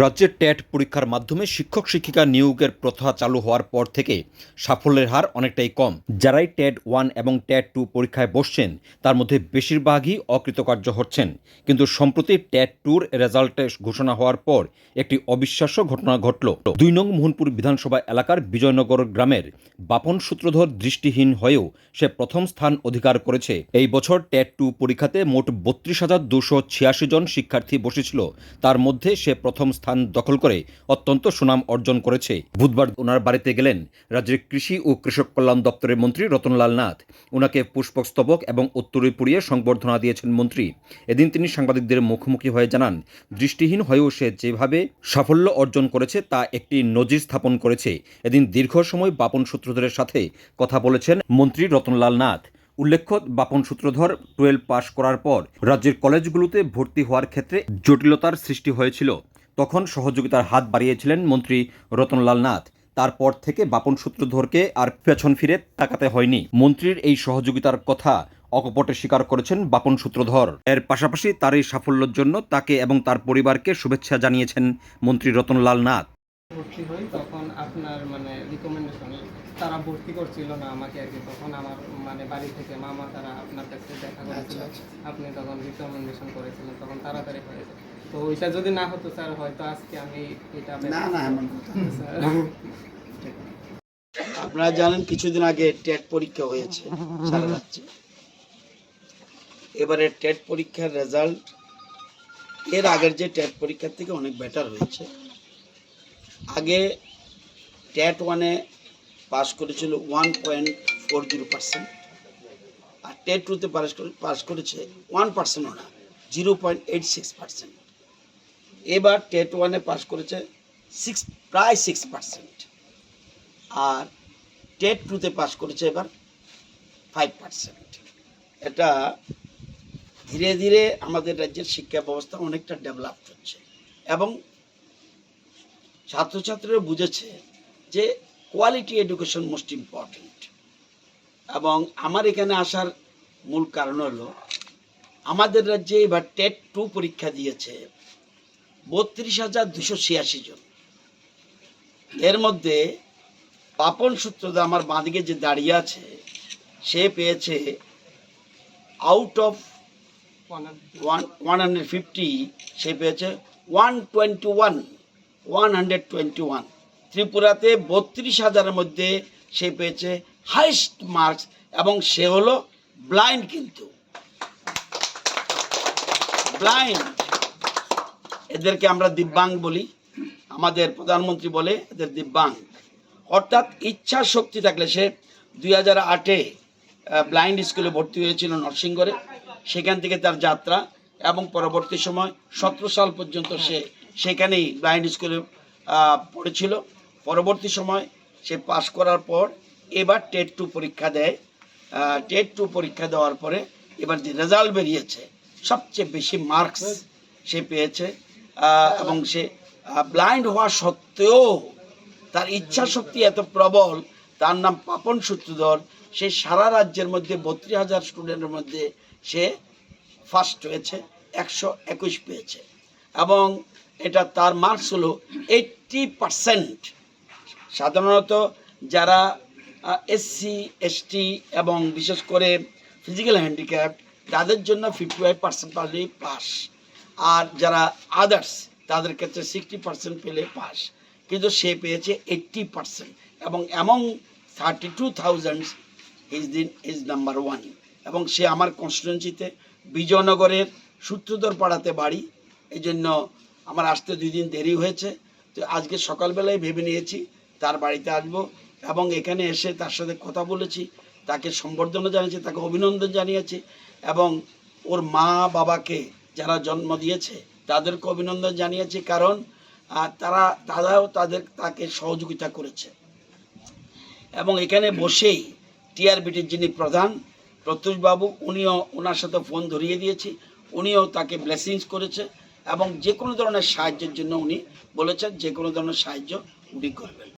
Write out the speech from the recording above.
রাজ্যের ট্যাট পরীক্ষার মাধ্যমে শিক্ষক শিক্ষিকা নিয়োগের প্রথা চালু হওয়ার পর থেকে সাফল্যের হার অনেকটাই কম। যারাই ট্যাট ওয়ান এবং ট্যাট টু পরীক্ষায় বসছেন, তার মধ্যে বেশিরভাগই অকৃতকার্য হচ্ছেন। কিন্তু সম্প্রতি ট্যাট টুর রেজাল্টে ঘোষণা হওয়ার পর একটি অবিশ্বাস্য ঘটনা ঘটল। দুই নং মোহনপুর বিধানসভা এলাকার বিজয়নগর গ্রামের বাপন সূত্রধর দৃষ্টিহীন হয়েও সে প্রথম স্থান অধিকার করেছে। এই বছর ট্যাট টু পরীক্ষাতে মোট বত্রিশ হাজার দুশো ছিয়াশি জন শিক্ষার্থী বসেছিল। তার মধ্যে সে প্রথম স্থান দখল করে অত্যন্ত সুনাম অর্জন করেছে। বুধবার ওনার বাড়িতে গেলেন রাজ্যের কৃষি ও কৃষক কল্যাণ দপ্তরের মন্ত্রী রতনলাল নাথ। ওনাকে পুষ্পস্তবক এবং উত্তরে পুড়িয়ে সংবর্ধনা দিয়েছেন মন্ত্রী। এদিন তিনি সাংবাদিকদের মুখোমুখি হয়ে জানান, দৃষ্টিহীন হয়েও সে যেভাবে সাফল্য অর্জন করেছে, তা একটি নজির স্থাপন করেছে। এদিন দীর্ঘ সময় বাপন সূত্রধরের সাথে কথা বলেছেন মন্ত্রী রতনলাল নাথ। উল্লেখ্য, বাপন সূত্রধর টুয়েলভ পাশ করার পর রাজ্যের কলেজগুলোতে ভর্তি হওয়ার ক্ষেত্রে জটিলতার সৃষ্টি হয়েছিল। তখন সহযোগিতার হাত বাড়িয়েছিলেন মন্ত্রী রতনলাল নাথ। তারপর থেকে বাপন সূত্রধরকে আর পেছন ফিরে তাকাতে হয়নি। মন্ত্রীর এই সহযোগিতার কথা অকপটে স্বীকার করেছেন বাপন সূত্রধর। এর পাশাপাশি তার এই সাফল্যের জন্য তাকে এবং তার পরিবারকে শুভেচ্ছা জানিয়েছেন মন্ত্রী রতনলাল নাথ। ভর্তি হই তখন আপনার মানে রিকমেন্ডেশন তারা ভর্তি করছিল না আমাকে আর কি। তখন আমার মানে বাড়ি থেকে মামা তারা আপনার কাছে দেখা করেছিল। আপনি তখন রিকমেন্ডেশন করেছিলেন তখন তাড়াতাড়ি হয়েছে তো ওইটা যদি না হতো স্যার হয়তো আজকে আমি এটা না না এমন স্যার। আপনারা জানেন কিছুদিন আগে টেট পরীক্ষা হয়েছে সারা রাজ্যে। এবারে টেট পরীক্ষার রেজাল্ট এর আগের যে টেট পরীক্ষার থেকে অনেক বেটার হয়েছে। আগে টেট ওয়ানে পাস করেছিল one point four zero percent আর টেট টুতে পাস করেছে ওয়ান পার্সেন্টও না zero point eight six percent এবার টেট ওয়ানে পাস করেছে সিক্স প্রায় সিক্স পার্সেন্ট আর টেট টুতে পাস করেছে এবার ফাইভ পার্সেন্ট এটা ধীরে ধীরে আমাদের রাজ্যের শিক্ষা ব্যবস্থা অনেকটা ডেভেলপ হচ্ছে এবং ছাত্রছাত্রীরা বুঝেছে যে কোয়ালিটি এডুকেশন মোস্ট ইম্পর্ট্যান্ট এবং আমার এখানে আসার মূল কারণ হলো, আমাদের রাজ্যে এবার টেট টু পরীক্ষা দিয়েছে। বত্রিশ হাজার দুশো ছিয়াশি জন। এর মধ্যে পাপন সূত্রদা আমার বাঁদিকে যে দাঁড়িয়ে আছে, সে পেয়েছে out of one one hundred fifty সে পেয়েছে one twenty one one hundred twenty one ত্রিপুরাতে বত্রিশ হাজারের মধ্যে সে পেয়েছে হাইস্ট মার্কস এবং সে হলো ব্লাইন্ড কিন্তু। ব্লাইন্ড এদেরকে আমরা দিব্যাঙ্গ বলি। আমাদের প্রধানমন্ত্রী বলে এদের দিব্যাঙ্গ। অর্থাৎ ইচ্ছা শক্তি থাকলে সে দুই হাজার আটে ব্লাইন্ড স্কুলে ভর্তি হয়েছিল নরসিংগড়ে সেখান থেকে তার যাত্রা এবং পরবর্তী সময় সতেরো সাল পর্যন্ত সে সেখানেই ব্লাইন্ড স্কুলে পড়েছিল। পরবর্তী সময় সে পাশ করার পর এবার টেট টু পরীক্ষা দেয়। টেট টু পরীক্ষা দেওয়ার পরে এবার যে রেজাল্ট বেরিয়েছে, সবচেয়ে বেশি মার্কস সে পেয়েছে। এবং সে ব্লাইন্ড হওয়া সত্ত্বেও তার ইচ্ছা শক্তি এত প্রবল, তার নাম পাপন সূত্রধর। সে সারা রাজ্যের মধ্যে বত্রিশ হাজার স্টুডেন্টের মধ্যে সে ফার্স্ট হয়েছে, একশো একুশ পেয়েছে। এবং এটা তার মার্কস হলো এইটটি পারসেন্ট সাধারণত যারা এসসি এসটি এবং বিশেষ করে ফিজিক্যাল হ্যান্ডিক্যাপ তাদের জন্য ফিফটি ফাইভ পার্সেন্ট পারলেই পাস আর যারা আদার্স তাদের ক্ষেত্রে সিক্সটি পার্সেন্ট পেলে পাস কিন্তু সে পেয়েছে এইট্টি পার্সেন্ট এবং among thirty two thousand is দিন ইজ নাম্বার ওয়ান এবং সে আমার কনস্টিটুয়েন্সিতে বিজয়নগরের সূত্রধর পাড়াতে বাড়ি। এই জন্য আমার আসতে দুই দিন দেরি হয়েছে। তো আজকে সকালবেলায় ভেবে নিয়েছি, তার বাড়িতে আসব। এবং এখানে এসে তার সাথে কথা বলেছি, তাকে সম্বর্ধনা জানিয়েছি, তাকে অভিনন্দন জানিয়েছি। এবং ওর মা বাবাকে যারা জন্ম দিয়েছে, তাদেরকে অভিনন্দন জানিয়েছি কারণ তারা, তারাও তাদের, তাকে সহযোগিতা করেছে। এবং এখানে বসেই টিআরবিটির যিনি প্রধান, প্রত্যুষবাবু, উনিও ওনার সাথে ফোন ধরিয়ে দিয়েছি, উনিও তাকে ব্লেসিংস করেছে এবং যে কোনো ধরনের সাহায্যের জন্য উনি বলেছেন যে কোনো ধরনের সাহায্য উনি করবেন।